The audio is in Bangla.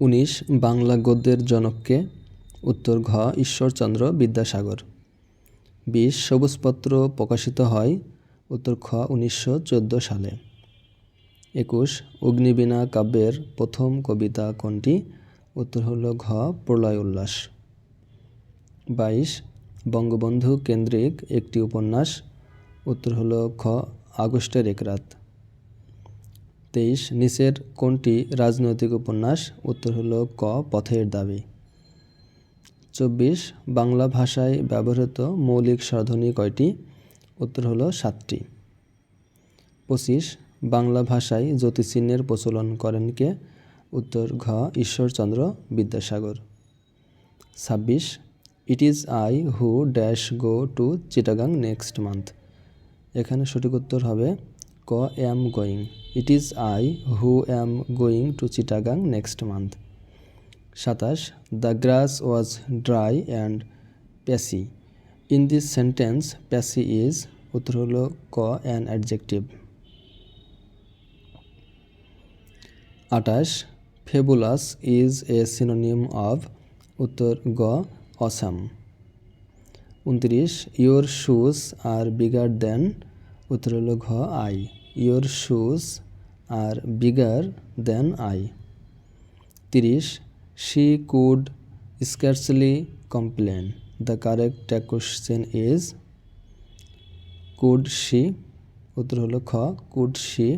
উনিশ বাংলা গদ্যের জনককে, উত্তর ঘ ঈশ্বরচন্দ্র বিদ্যাসাগর। বিশ সবুজপত্র প্রকাশিত হয়, উত্তর খ উনিশশো চোদ্দ সালে। একুশ অগ্নিবীণা কাব্যের প্রথম কবিতা কোনটি? উত্তর হল ঘ প্রলয় উল্লাস বাইশ বঙ্গবন্ধু কেন্দ্রিক একটি উপন্যাস, উত্তর হল খ আগস্টের এক রাত। তেইশ নিচের কোনটি রাজনৈতিক উপন্যাস? উত্তর হল ক, পথের দাবি। চব্বিশ, বাংলা ভাষায় ব্যবহৃত মৌলিক সাধনী কয়টি? উত্তর হলো সাতটি। পঁচিশ, বাংলা ভাষায় জ্যোতিচিহ্নের প্রচলন করেন কে? উত্তর ঘ, ঈশ্বরচন্দ্র বিদ্যাসাগর। ছাব্বিশ, it is I who dash go to Chittagong next month. এখানে সঠিক উত্তর হবে ক am going it is I who am going to Chittagong next month সাতাশ the grass was dry and patchy in this sentence patchy is উত্তর হল ক অ্যান অ্যাডজেক্টিভ আটাশ fabulous is a synonym of উত্তর গ অসাম উনত্রিশ your shoes are bigger than উত্তর হল ঘ I your shoes are bigger than I তিরিশ she could scarcely complain the correct question is could she উত্তর হলো খ কুড শি